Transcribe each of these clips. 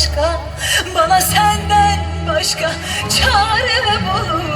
başka Bana senden başka çare bulun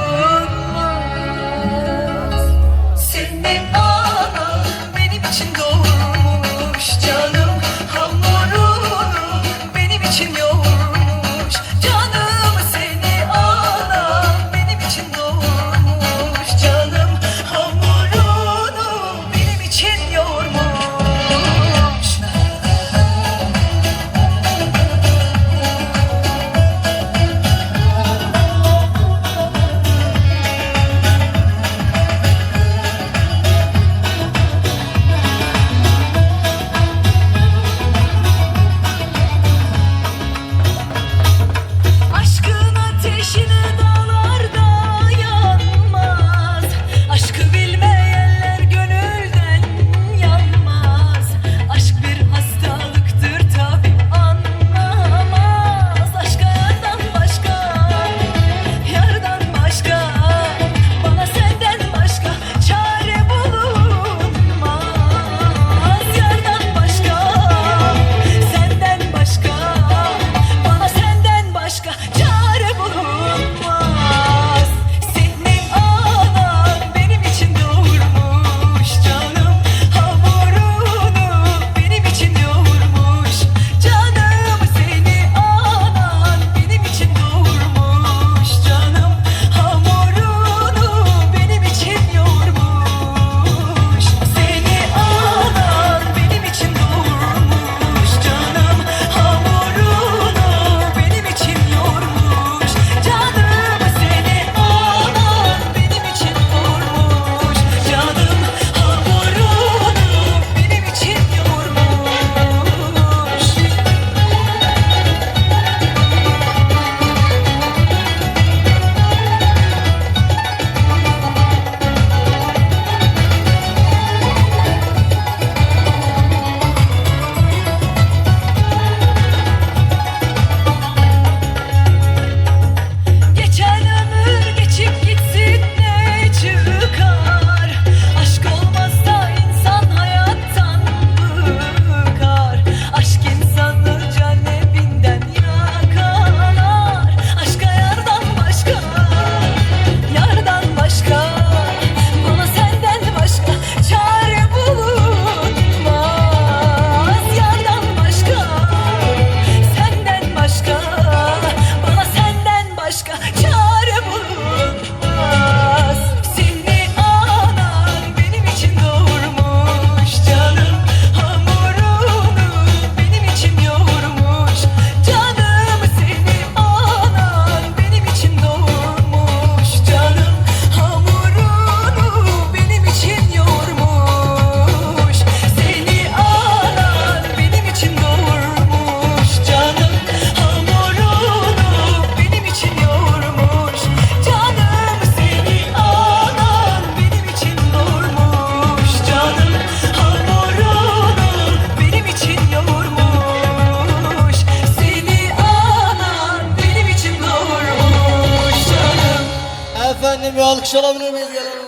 efendim. Bir alkış alabilir miyiz? Gelelim.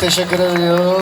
Teşekkür ediyorum.